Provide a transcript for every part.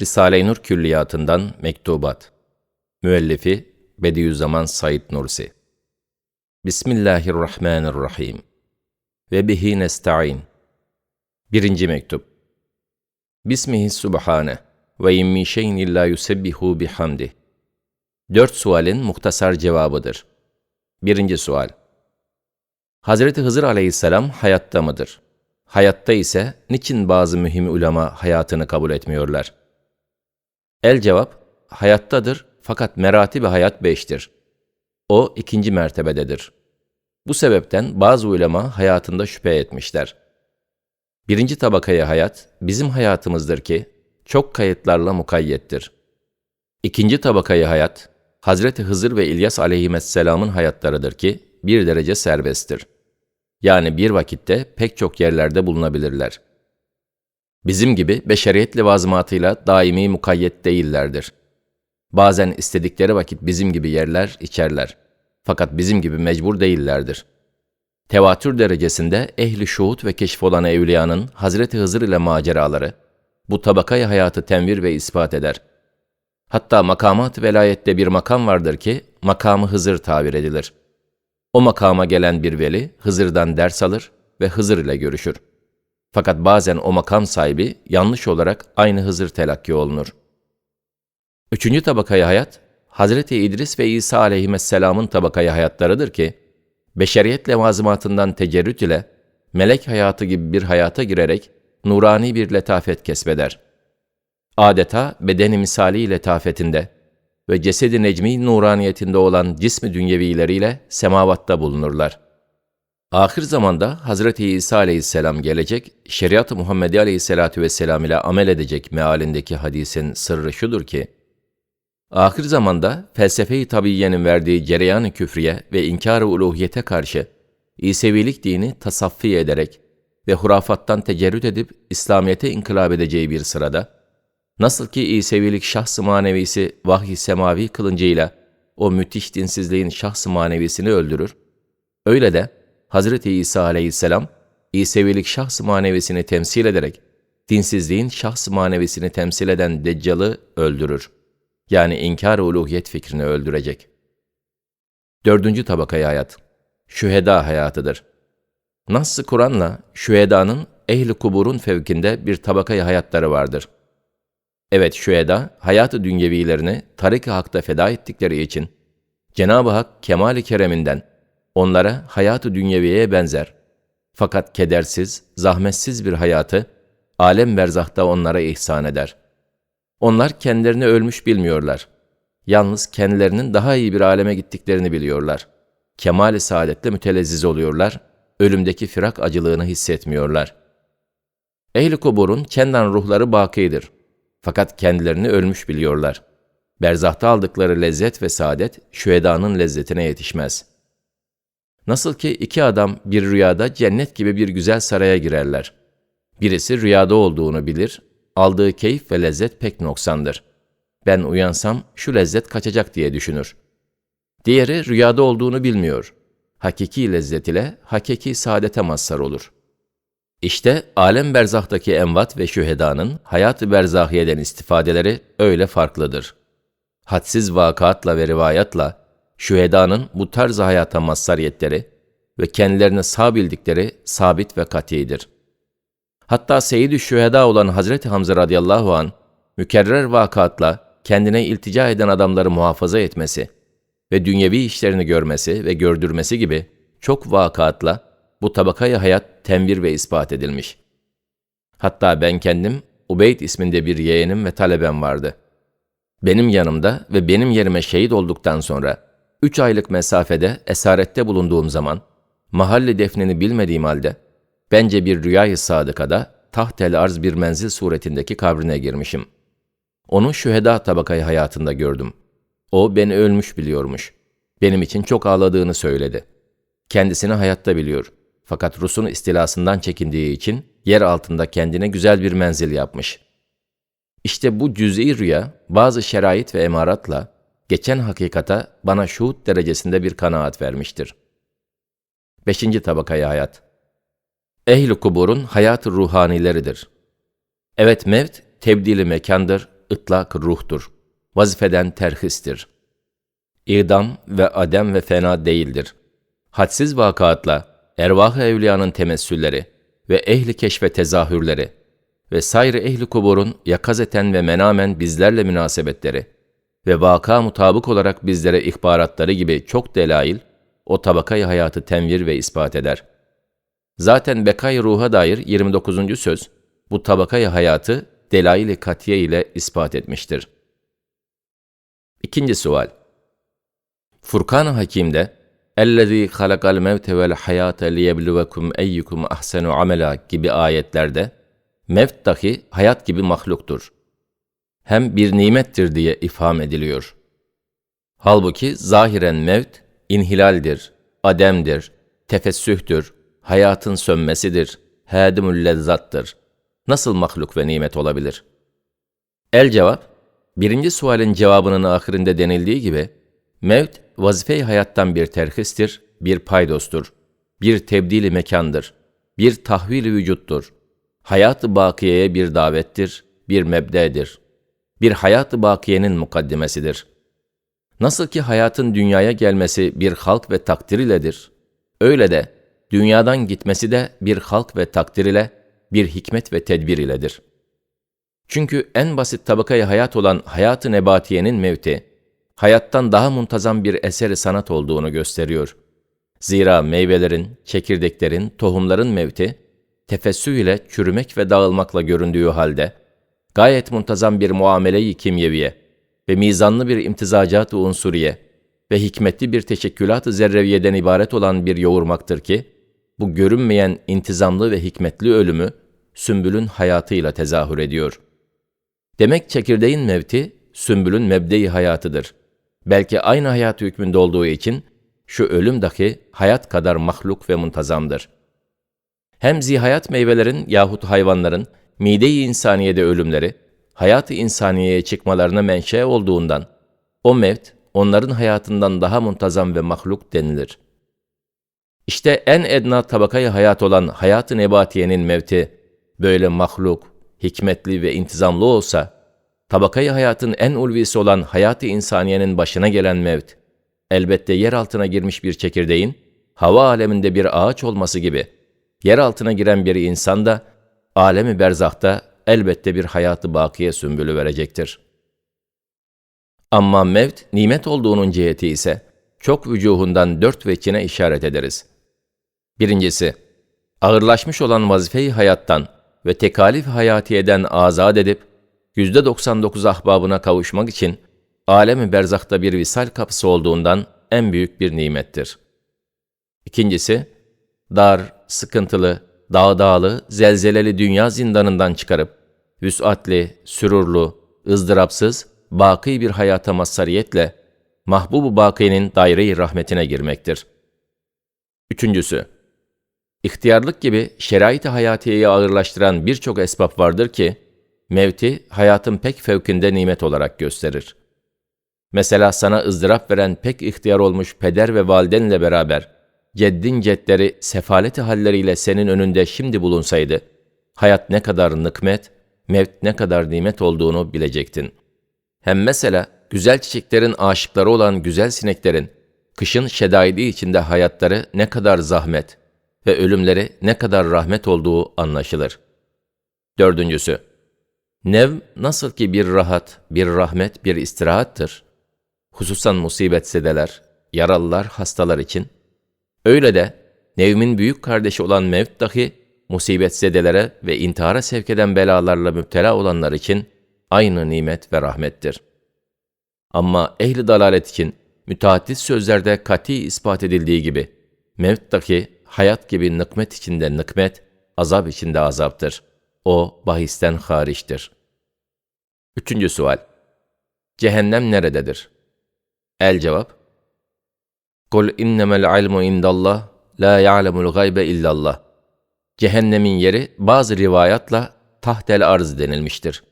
Risale-i Nur Külliyatından Mektubat. Müellifi Bediüzzaman Said Nursi. Bismillahirrahmanirrahim. Ve bihi nesta'in. Birinci Mektup. Bismihi Subhane ve in şeyin illa yusebbihu bihamdih Dört sualin muhtasar cevabıdır. Birinci sual. Hazreti Hızır aleyhisselam hayatta mıdır? Hayatta ise niçin bazı mühim ulema hayatını kabul etmiyorlar? El cevap, hayattadır fakat merati ve hayat beştir. O ikinci mertebededir. Bu sebepten bazı ulema hayatında şüphe etmişler. Birinci tabakaya hayat, bizim hayatımızdır ki, çok kayıtlarla mukayyettir. İkinci tabakayı hayat, Hazreti Hızır ve İlyas aleyhisselamın hayatlarıdır ki, bir derece serbesttir. Yani bir vakitte pek çok yerlerde bulunabilirler. Bizim gibi beşeriyet levazımatıyla daimi mukayyet değillerdir. Bazen istedikleri vakit bizim gibi yerler, içerler. Fakat bizim gibi mecbur değillerdir. Tevatür derecesinde ehli şuhut ve keşif olan evliyanın Hazreti Hızır ile maceraları, bu tabakayı hayatı tenvir ve ispat eder. Hatta makamat velayette bir makam vardır ki, makamı Hızır tabir edilir. O makama gelen bir veli, Hızır'dan ders alır ve Hızır ile görüşür. Fakat bazen o makam sahibi yanlış olarak aynı Hızır telakki olunur. Üçüncü tabakayı hayat, Hazreti İdris ve İsa aleyhisselamın tabakayı hayatlarıdır ki, beşeriyet levazımatından tecerrüt ile melek hayatı gibi bir hayata girerek nurani bir letafet kesbeder. Adeta bedeni misali letafetinde ve cesedi necmi nuraniyetinde olan cismi dünyevileriyle semavatta bulunurlar.'' Ahir zamanda Hazreti İsa aleyhisselam gelecek, şeriat-ı Muhammedi aleyhisselatü vesselam ile amel edecek mealindeki hadisin sırrı şudur ki, ahir zamanda felsefe-i tabiiyenin verdiği cereyan-ı küfriye ve inkar-ı uluhiyete karşı İsevilik dini tasaffi ederek ve hurafattan tecerrüt edip İslamiyet'e inkılap edeceği bir sırada, nasıl ki İsevilik şahs-ı manevisi vahiy semavi kılıncıyla o müthiş dinsizliğin şahs-ı manevisini öldürür, öyle de Hazreti İsa aleyhisselam, İsevilik şahs manevisini temsil ederek, dinsizliğin şahs manevisini temsil eden Deccal'ı öldürür. Yani inkar uluhiyet fikrini öldürecek. Dördüncü tabakayı hayat, şüheda hayatıdır. Nas-ı Kur'an'la şühedanın ehli kuburun fevkinde bir tabakayı hayatları vardır. Evet şüheda, hayatı dünyevilerini tarik-i hakta feda ettikleri için, Cenab-ı Hak kemali kereminden, onlara hayatı dünyeviye benzer. Fakat kedersiz, zahmetsiz bir hayatı alem berzahta onlara ihsan eder. Onlar kendilerini ölmüş bilmiyorlar. Yalnız kendilerinin daha iyi bir aleme gittiklerini biliyorlar. Kemal-i saadetle mütelezziz oluyorlar, ölümdeki firak acılığını hissetmiyorlar. Ehl-i kuburun kendan ruhları bakidir. Fakat kendilerini ölmüş biliyorlar. Berzahta aldıkları lezzet ve saadet, şühedanın lezzetine yetişmez.'' Nasıl ki iki adam bir rüyada cennet gibi bir güzel saraya girerler. Birisi rüyada olduğunu bilir, aldığı keyif ve lezzet pek noksandır. Ben uyansam şu lezzet kaçacak diye düşünür. Diğeri rüyada olduğunu bilmiyor. Hakiki lezzet ile hakiki saadete mazhar olur. İşte alem berzahtaki envat ve şühedanın hayat-ı berzahiyeden istifadeleri öyle farklıdır. Hadsiz vakatla ve rivayatla şühedanın bu tarz hayata mazhariyetleri ve kendilerine sağ bildikleri sabit ve katidir. Hatta Seyyid-i Şüheda olan Hazreti Hamza radıyallahu an mükerrer vakatla kendine iltica eden adamları muhafaza etmesi ve dünyevi işlerini görmesi ve gördürmesi gibi çok vakatla bu tabakayı hayat tenvir ve ispat edilmiş. Hatta ben kendim Ubeyd isminde bir yeğenim ve talebem vardı. Benim yanımda ve benim yerime şehit olduktan sonra Üç aylık mesafede esarette bulunduğum zaman, mahalle defnini bilmediğim halde, bence bir rüyayı sadıkada tahtel arz bir menzil suretindeki kabrine girmişim. Onu şüheda tabakayı hayatında gördüm. O beni ölmüş biliyormuş. Benim için çok ağladığını söyledi. Kendisini hayatta biliyor. Fakat Rus'un istilasından çekindiği için yer altında kendine güzel bir menzil yapmış. İşte bu cüz'i rüya bazı şerait ve emaratla geçen hakikata bana şuhut derecesinde bir kanaat vermiştir. Beşinci tabakaya hayat. Ehl-i kuburun hayat ruhanileridir. Evet mevt tebdili mekandır, ıtlak ruhtur. Vazifeden terhistir. İdam ve adem ve fena değildir. Hadsiz vakaatla ervah-ı evliyanın temessülleri ve ehli keşfe tezahürleri ve sayrı ehli kuburun yakazeten ve menamen bizlerle münasebetleri ve vaka mutabık olarak bizlere ihbaratları gibi çok delail, o tabakayı hayatı tenvir ve ispat eder. Zaten bekay ruha dair 29. söz, bu tabakayı hayatı delail-i katiye ile ispat etmiştir. İkinci sual. Furkan-ı Hakim'de اَلَّذ۪ي خَلَقَ الْمَوْتَ وَالْحَيَاةَ لِيَبْلُوَكُمْ اَيُّكُمْ اَحْسَنُ عَمَلًا gibi ayetlerde mevt dahi hayat gibi mahluktur. Hem bir nimettir diye ifham ediliyor. Halbuki zahiren mevt inhilaldir, ademdir, tefessühtür, hayatın sönmesidir, hadimül lezzattır. Nasıl mahluk ve nimet olabilir? El cevap, birinci sualin cevabının ahirinde denildiği gibi, mevt vazife-i hayattan bir terhistir, bir paydostur, bir tebdili mekandır, bir tahvil vücuttur. Hayat-ı bakiyeye bir davettir, bir mebdedir. Bir hayat-ı bakiyenin mukaddimesidir. Nasıl ki hayatın dünyaya gelmesi bir halk ve takdir iledir, öyle de dünyadan gitmesi de bir halk ve takdir ile, bir hikmet ve tedbir iledir. Çünkü en basit tabakayı hayat olan hayat-ı nebatiyenin mevti, hayattan daha muntazam bir eseri sanat olduğunu gösteriyor. Zira meyvelerin, çekirdeklerin, tohumların mevti, tefessü ile çürümek ve dağılmakla göründüğü halde, gayet muntazam bir muamele-i kimyeviye ve mizanlı bir imtizacat-ı unsuriye ve hikmetli bir teşekkülat-ı zerreviyeden ibaret olan bir yoğurmaktır ki, bu görünmeyen intizamlı ve hikmetli ölümü, sümbülün hayatıyla tezahür ediyor. Demek çekirdeğin mevti, sümbülün mebde-i hayatıdır. Belki aynı hayat hükmünde olduğu için, şu ölüm dahi hayat kadar mahluk ve muntazamdır. Hem zihayat meyvelerin yahut hayvanların mide-i insaniyede ölümleri, hayat-ı insaniyeye çıkmalarına menşe olduğundan, o mevt onların hayatından daha muntazam ve mahluk denilir. İşte en edna tabakayı hayat olan hayat-ı nebatiyenin mevti, böyle mahluk, hikmetli ve intizamlı olsa, tabakayı hayatın en ulvisi olan hayat-ı insaniyenin başına gelen mevt, elbette yer altına girmiş bir çekirdeğin, hava aleminde bir ağaç olması gibi, yer altına giren bir insan da, alemi berzahta elbette bir hayatı bakiye sümbülü verecektir. Ama mevt, nimet olduğunun ciheti ise, çok vücuhundan dört vekine işaret ederiz. Birincisi, ağırlaşmış olan vazife-i hayattan ve tekalif hayatiyeden azat edip, yüzde 99 ahbabına kavuşmak için, alemi berzakta bir visal kapısı olduğundan en büyük bir nimettir. İkincisi, dar, sıkıntılı, dağdağlı, zelzeleli dünya zindanından çıkarıp, vüsatli, sürurlu, ızdırapsız, baki bir hayata mazhariyetle, mahbubu bakinin daire-i rahmetine girmektir. Üçüncüsü, ihtiyarlık gibi şerait-i hayatiyeyi ağırlaştıran birçok esbab vardır ki, mevti hayatın pek fevkinde nimet olarak gösterir. Mesela sana ızdırap veren pek ihtiyar olmuş peder ve validenle beraber, ceddin cedleri sefaleti halleriyle senin önünde şimdi bulunsaydı, hayat ne kadar nıkmet, mevt ne kadar nimet olduğunu bilecektin. Hem mesela güzel çiçeklerin aşıkları olan güzel sineklerin, kışın şedaidi içinde hayatları ne kadar zahmet ve ölümleri ne kadar rahmet olduğu anlaşılır. Dördüncüsü, nev nasıl ki bir rahat, bir rahmet, bir istirahattır, hususan musibetsedeler, yaralılar, hastalar için, öyle de nevmin büyük kardeşi olan mevt dahi musibetzedelere ve intihara sevk eden belalarla müptela olanlar için aynı nimet ve rahmettir. Ama ehli dalalet için müteaddit sözlerde kati ispat edildiği gibi, mevttaki hayat gibi nıkmet içinde nıkmet, azap içinde azaptır. O bahisten hariçtir. Üçüncü sual. Cehennem nerededir? El cevap. Kul innemel ilmu indallah, la ya'lemul gaybe illallah. Cehennemin yeri bazı rivayatla tahtel arz denilmiştir.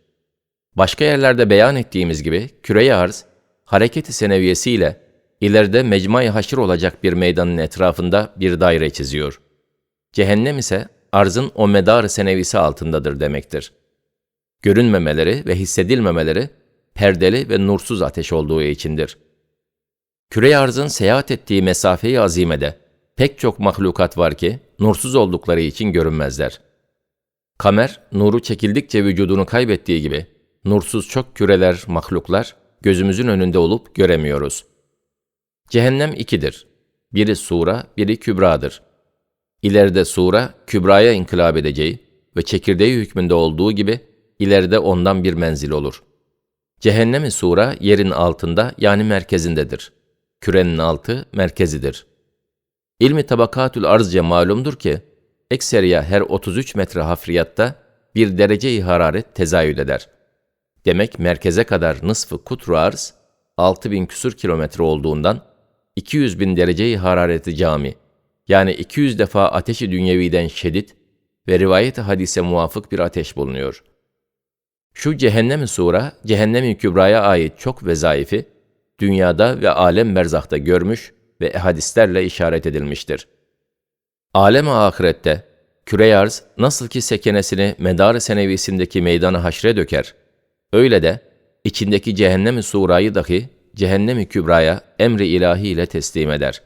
Başka yerlerde beyan ettiğimiz gibi küre arz, hareketi seneviyesiyle ileride mecmai haşir olacak bir meydanın etrafında bir daire çiziyor. Cehennem ise arzın o medar senevisi altındadır demektir. Görünmemeleri ve hissedilmemeleri perdeli ve nursuz ateş olduğu içindir. Küre arzın seyahat ettiği mesafeyi azimede pek çok mahlukat var ki nursuz oldukları için görünmezler. Kamer, nuru çekildikçe vücudunu kaybettiği gibi, nursuz çok küreler, mahluklar gözümüzün önünde olup göremiyoruz. Cehennem ikidir. Biri sura, biri kübradır. İleride sura, kübraya inkılap edeceği ve çekirdeği hükmünde olduğu gibi, ileride ondan bir menzil olur. Cehennemi sura, yerin altında yani merkezindedir. Kürenin altı, merkezidir. İlmi tabakatül arzca malumdur ki, ekseriya her 33 metre hafriyatta bir derece-i hararet tezayül eder. Demek merkeze kadar nısfı kutru arz, 6000 küsur kilometre olduğundan 200 bin derece-i harareti cami, yani 200 defa ateşi dünyeviden şedid ve rivayet-i hadise muvafık bir ateş bulunuyor. Şu cehennem-i sura, cehennem-i kübraya ait çok vezaifi, dünyada ve alem merzahta görmüş ve hadislerle işaret edilmiştir. Alem-i ahirette, küre arz nasıl ki sekenesini medar-ı senevisindeki meydanı haşre döker, öyle de içindeki cehennem-i surayı dahi cehennem-i kübraya emri ilahi ile teslim eder.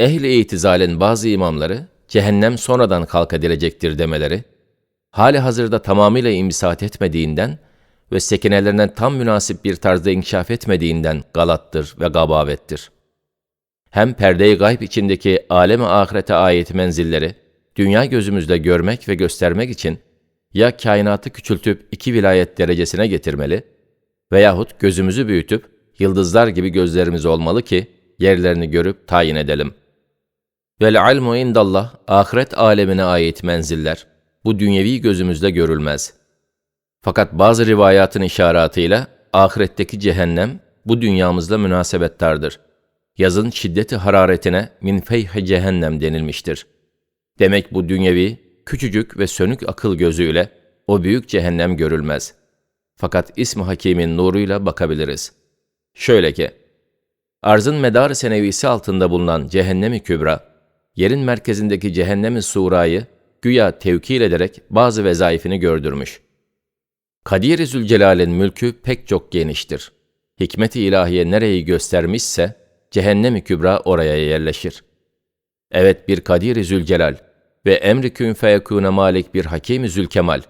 Ehli itizalin bazı imamları, cehennem sonradan kalk edilecektir demeleri, hali hazırda tamamıyla imbisat etmediğinden ve sekenelerine tam münasip bir tarzda inkişaf etmediğinden galattır ve gabavettir. Hem perde-i gayb içindeki alem-i ahirete ait menzilleri, dünya gözümüzde görmek ve göstermek için ya kainatı küçültüp iki vilayet derecesine getirmeli veyahut gözümüzü büyütüp yıldızlar gibi gözlerimiz olmalı ki yerlerini görüp tayin edelim. Vel ilmu indallah ahiret alemine ait menziller bu dünyevi gözümüzde görülmez. Fakat bazı rivayatın işaretıyla ahiretteki cehennem bu dünyamızla münasebettardır. Yazın şiddeti hararetine min feyh cehennem denilmiştir. Demek bu dünyevi, küçücük ve sönük akıl gözüyle o büyük cehennem görülmez. Fakat İsmi Hakim'in nuruyla bakabiliriz. Şöyle ki, arzın medar senevisi altında bulunan cehennemi kübra, yerin merkezindeki cehennemi surayı güya tevkil ederek bazı vezaifini gördürmüş. Kadir-i Zülcelal'in mülkü pek çok geniştir. Hikmet-i ilahiye nereyi göstermişse, cehennem-i kübra oraya yerleşir. Evet bir Kadir-i Zülcelal ve emri kün feyekûne malik bir Hakim-i Zülkemal,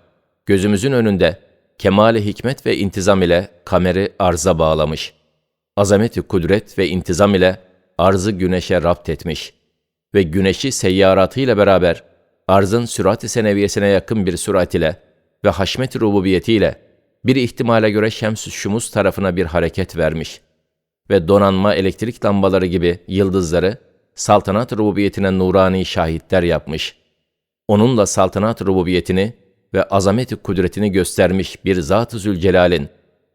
gözümüzün önünde kemali hikmet ve intizam ile kameri arza bağlamış. Azameti kudret ve intizam ile arzı güneşe rapt etmiş ve güneşi seyyaratıyla beraber arzın sürat-i seneviyesine yakın bir sürat ile ve haşmet-i rububiyetiyle bir ihtimale göre Şems-ü Şumus tarafına bir hareket vermiş ve donanma elektrik lambaları gibi yıldızları saltanat rububiyetine nurani şahitler yapmış. Onunla saltanat rububiyetini ve azameti kudretini göstermiş bir Zat-ı Zülcelal'in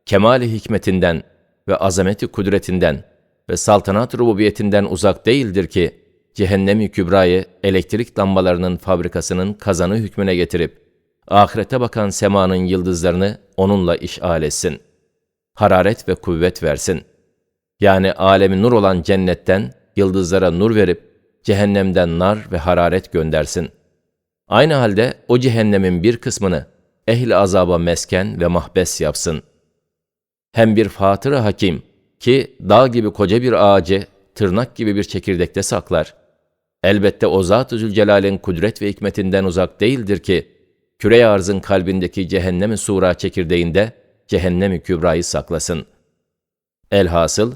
kemali hikmetinden ve azameti kudretinden ve saltanat rububiyetinden uzak değildir ki cehennemi kübrayı elektrik lambalarının fabrikasının kazanı hükmüne getirip ahirete bakan semanın yıldızlarını onunla işal etsin. Hararet ve kuvvet versin. Yani alemi nur olan cennetten yıldızlara nur verip cehennemden nar ve hararet göndersin. Aynı halde o cehennemin bir kısmını ehli azaba mesken ve mahbes yapsın. Hem bir fatır hakim ki dağ gibi koca bir ağacı tırnak gibi bir çekirdekte saklar. Elbette o Zat-ı Zülcelal'in kudret ve hikmetinden uzak değildir ki, küre arzın kalbindeki cehennem-i sura çekirdeğinde cehennem-i kübrayı saklasın. Elhasıl,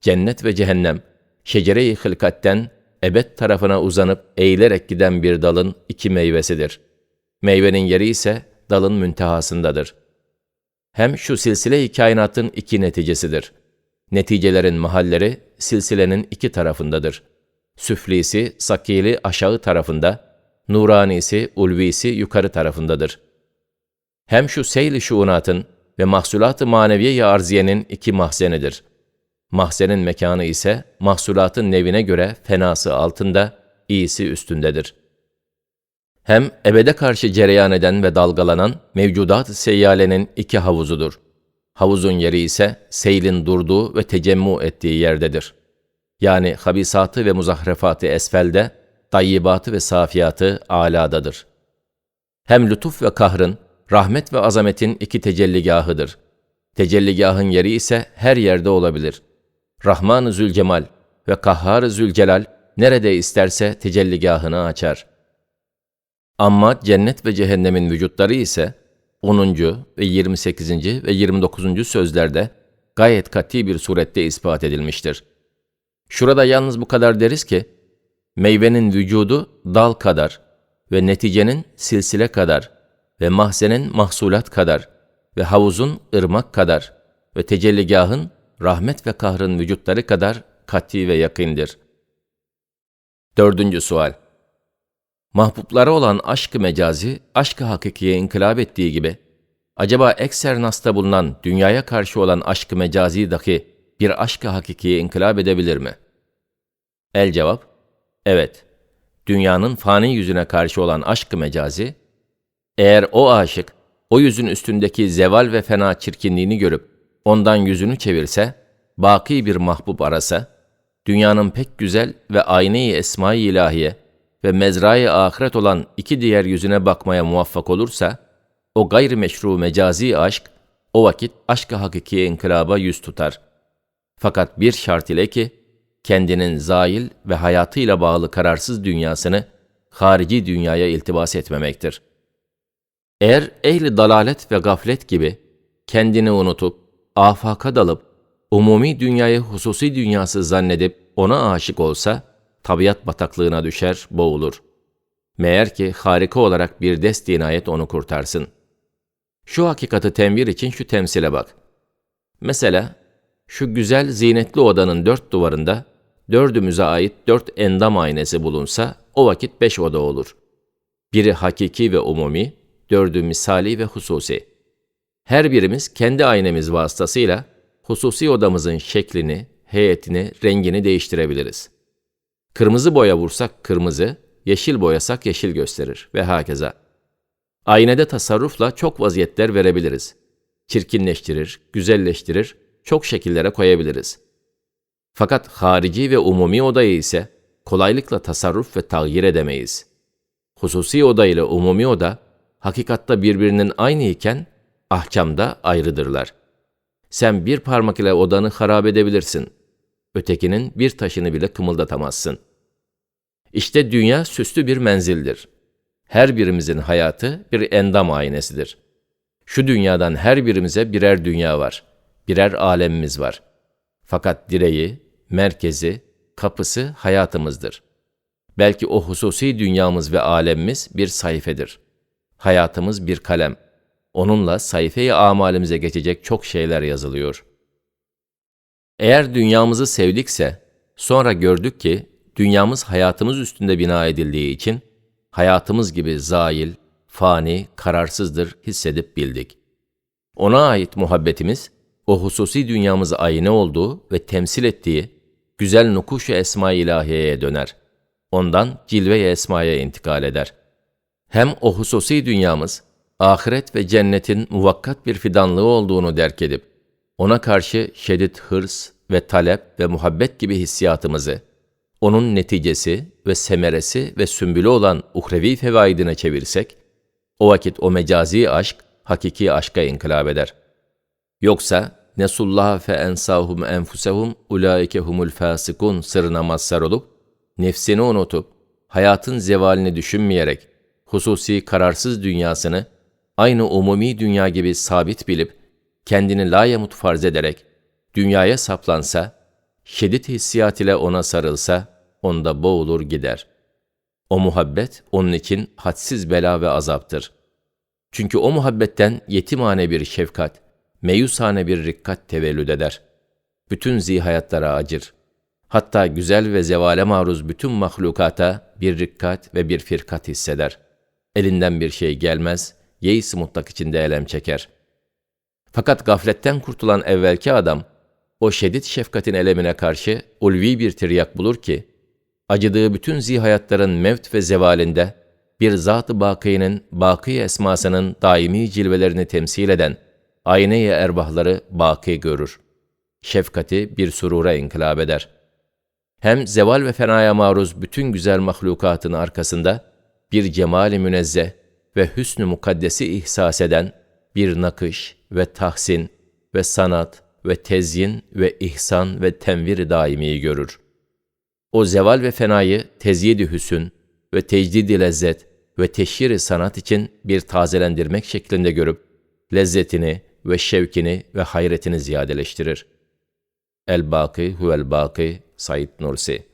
cennet ve cehennem, şecere-i hılkatten ebed tarafına uzanıp eğilerek giden bir dalın iki meyvesidir. Meyvenin yeri ise dalın müntehasındadır. Hem şu silsile-i kainatın iki neticesidir. Neticelerin mahalleri silsilenin iki tarafındadır. Süflisi, sakili aşağı tarafında, nuranisi, ulvisi yukarı tarafındadır. Hem şu seyli şuunatın ve mahsulat-ı maneviye arziyenin iki mahzenidir.'' Mahzenin mekanı ise mahsulatın nevine göre fenası altında, iyisi üstündedir. Hem ebede karşı cereyan eden ve dalgalanan mevcudat-ı seyyalenin iki havuzudur. Havuzun yeri ise seylin durduğu ve tecemmu ettiği yerdedir. Yani habisatı ve muzahrefatı esfelde, tayyibatı ve safiyatı aladadır. Hem lütuf ve kahrın rahmet ve azametin iki tecelligahıdır. Tecelligahın yeri ise her yerde olabilir. Rahman-ı Zülcemal ve Kahhar-ı Zülcelal nerede isterse tecelligahını açar. Ama cennet ve cehennemin vücutları ise 10. ve 28. ve 29. sözlerde gayet kat'i bir surette ispat edilmiştir. Şurada yalnız bu kadar deriz ki, meyvenin vücudu dal kadar ve neticenin silsile kadar ve mahzenin mahsulat kadar ve havuzun ırmak kadar ve tecelligahın rahmet ve kahrın vücutları kadar kat'i ve yakındır. Dördüncü sual. Mahbublara olan aşk-ı mecazi, aşk-ı hakikiye inkılap ettiği gibi, acaba ekser nasta bulunan dünyaya karşı olan aşk-ı mecazi dahi bir aşk-ı hakikiye inkılap edebilir mi? El cevap, evet. Dünyanın fani yüzüne karşı olan aşk-ı mecazi, eğer o aşık, o yüzün üstündeki zeval ve fena çirkinliğini görüp, ondan yüzünü çevirse, baki bir mahbub arasa, dünyanın pek güzel ve ayne-i esma-i ilahiye ve mezrayı ahiret olan iki diğer yüzüne bakmaya muvaffak olursa, o gayrimeşru mecazi aşk, o vakit aşk-ı hakikiye inkılaba yüz tutar. Fakat bir şart ile ki, kendinin zail ve hayatıyla bağlı kararsız dünyasını harici dünyaya iltibas etmemektir. Eğer ehli dalalet ve gaflet gibi kendini unutup, afaka dalıp, umumi dünyayı hususi dünyası zannedip ona aşık olsa, tabiat bataklığına düşer, boğulur. Meğer ki harika olarak bir dest inayet onu kurtarsın. Şu hakikati tenvir için şu temsile bak. Mesela, şu güzel zinetli odanın dört duvarında dördümüze ait dört endam aynesi bulunsa o vakit beş oda olur. Biri hakiki ve umumi, dördü misali ve hususi. Her birimiz kendi aynemiz vasıtasıyla hususi odamızın şeklini, heyetini, rengini değiştirebiliriz. Kırmızı boya vursak kırmızı, yeşil boyasak yeşil gösterir ve hakeza. Aynede tasarrufla çok vaziyetler verebiliriz. Çirkinleştirir, güzelleştirir, çok şekillere koyabiliriz. Fakat harici ve umumi odayı ise kolaylıkla tasarruf ve tağyir edemeyiz. Hususi oda ile umumi oda hakikatta birbirinin aynı iken ahkamda ayrıdırlar. Sen bir parmak ile odanı harap edebilirsin. Ötekinin bir taşını bile kımıldatamazsın. İşte dünya süslü bir menzildir. Her birimizin hayatı bir endam aynesidir. Şu dünyadan her birimize birer dünya var. Birer alemimiz var. Fakat direği, merkezi, kapısı hayatımızdır. Belki o hususi dünyamız ve alemimiz bir sayfedir. Hayatımız bir kalem. Onunla sayfeyi amalimize geçecek çok şeyler yazılıyor. Eğer dünyamızı sevdikse, sonra gördük ki dünyamız hayatımız üstünde bina edildiği için hayatımız gibi zail, fani, kararsızdır hissedip bildik. Ona ait muhabbetimiz, o hususi dünyamızı ayine olduğu ve temsil ettiği güzel nukuş-u esma-i ilahiyeye döner. Ondan cilve-i esmaya intikal eder. Hem o hususi dünyamız, ahiret ve cennetin muvakkat bir fidanlığı olduğunu derk edip, ona karşı şiddet hırs ve talep ve muhabbet gibi hissiyatımızı, onun neticesi ve semeresi ve sümbülü olan uhrevi fevaidine çevirsek, o vakit o mecazi aşk, hakiki aşka inkılap eder. Yoksa, Nesullah fe ensahum enfusehum ulaike humul fasikun sırrına mazhar olup, nefsini unutup, hayatın zevalini düşünmeyerek, hususi kararsız dünyasını, aynı umumi dünya gibi sabit bilip, kendini layamut farz ederek, dünyaya saplansa, şiddet hissiyat ile ona sarılsa, onda boğulur gider. O muhabbet onun için hadsiz bela ve azaptır. Çünkü o muhabbetten yetimane bir şefkat, meyusane bir rikkat tevellüd eder. Bütün zihayatlara acır. Hatta güzel ve zevale maruz bütün mahlukata bir rikkat ve bir firkat hisseder. Elinden bir şey gelmez, yeis mutlak içinde elem çeker. Fakat gafletten kurtulan evvelki adam, o şiddet şefkatin elemine karşı ulvi bir tiryak bulur ki, acıdığı bütün zihayatların mevt ve zevalinde, bir zat-ı bakiyinin, baki esmasının daimi cilvelerini temsil eden, ayne-i erbahları baki görür. Şefkati bir surura inkılap eder. Hem zeval ve fenaya maruz bütün güzel mahlukatın arkasında bir cemali münezzeh, ve hüsnü mukaddesi ihsas eden bir nakış ve tahsin ve sanat ve tezyin ve ihsan ve tenvir daimiyi görür. O zeval ve fenayı tezyid-i hüsün ve tecdid-i lezzet ve teşhir-i sanat için bir tazelendirmek şeklinde görüp, lezzetini ve şevkini ve hayretini ziyadeleştirir. El-Baki huvel-Baki Said Nursi